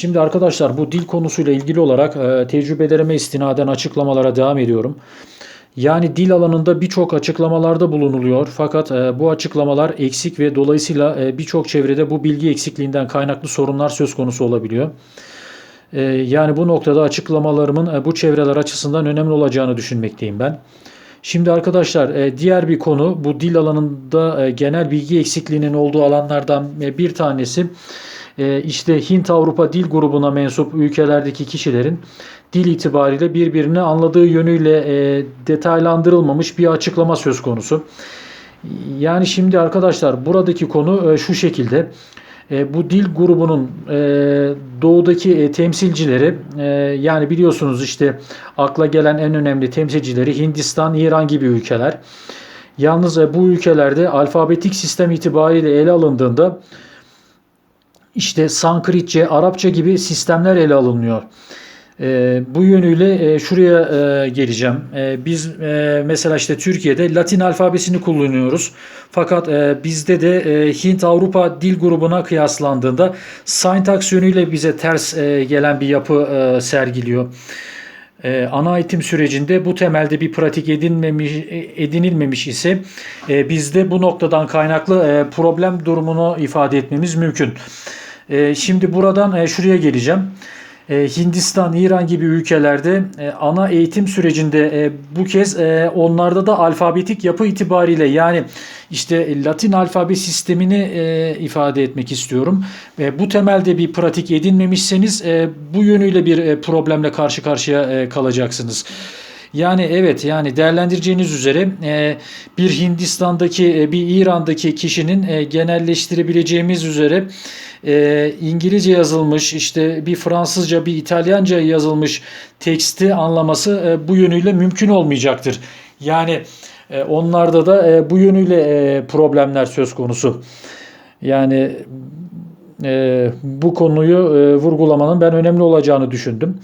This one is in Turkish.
Şimdi arkadaşlar bu dil konusuyla ilgili olarak e, tecrübelerime istinaden açıklamalara devam ediyorum. Yani dil alanında birçok açıklamalarda bulunuluyor fakat e, bu açıklamalar eksik ve dolayısıyla e, birçok çevrede bu bilgi eksikliğinden kaynaklı sorunlar söz konusu olabiliyor. E, yani bu noktada açıklamalarımın e, bu çevreler açısından önemli olacağını düşünmekteyim ben. Şimdi arkadaşlar e, diğer bir konu bu dil alanında e, genel bilgi eksikliğinin olduğu alanlardan e, bir tanesi işte Hint Avrupa dil grubuna mensup ülkelerdeki kişilerin dil itibariyle birbirini anladığı yönüyle e, detaylandırılmamış bir açıklama söz konusu. Yani şimdi arkadaşlar buradaki konu e, şu şekilde. E, bu dil grubunun doğudaki temsilcileri yani biliyorsunuz işte akla gelen en önemli temsilcileri Hindistan, İran gibi ülkeler. Yalnız bu ülkelerde alfabetik sistem itibariyle ele alındığında işte Sanskritçe, Arapça gibi sistemler ele alınıyor. E, bu yönüyle e, şuraya e, geleceğim. E, biz e, mesela işte Türkiye'de Latin alfabesini kullanıyoruz. Fakat e, bizde de e, Hint-Avrupa dil grubuna kıyaslandığında sintaks yönüyle bize ters e, gelen bir yapı e, sergiliyor. Ee, ana eğitim sürecinde bu temelde bir pratik edinmemiş, edinilmemiş ise e, bizde bu noktadan kaynaklı e, problem durumunu ifade etmemiz mümkün. E, şimdi buradan e, şuraya geleceğim. E, Hindistan, İran gibi ülkelerde e, ana eğitim sürecinde e, bu kez e, onlarda da alfabetik yapı itibariyle yani işte Latin alfabe sistemini ifade etmek istiyorum. Bu temelde bir pratik edinmemişseniz bu yönüyle bir problemle karşı karşıya kalacaksınız. Yani evet yani değerlendireceğiniz üzere e, bir Hindistan'daki e, bir İran'daki kişinin e, genelleştirebileceğimiz üzere İngilizce yazılmış işte bir Fransızca bir İtalyanca yazılmış teksti anlaması bu yönüyle mümkün olmayacaktır. Yani onlarda da bu yönüyle problemler söz konusu. Yani bu konuyu vurgulamanın ben önemli olacağını düşündüm.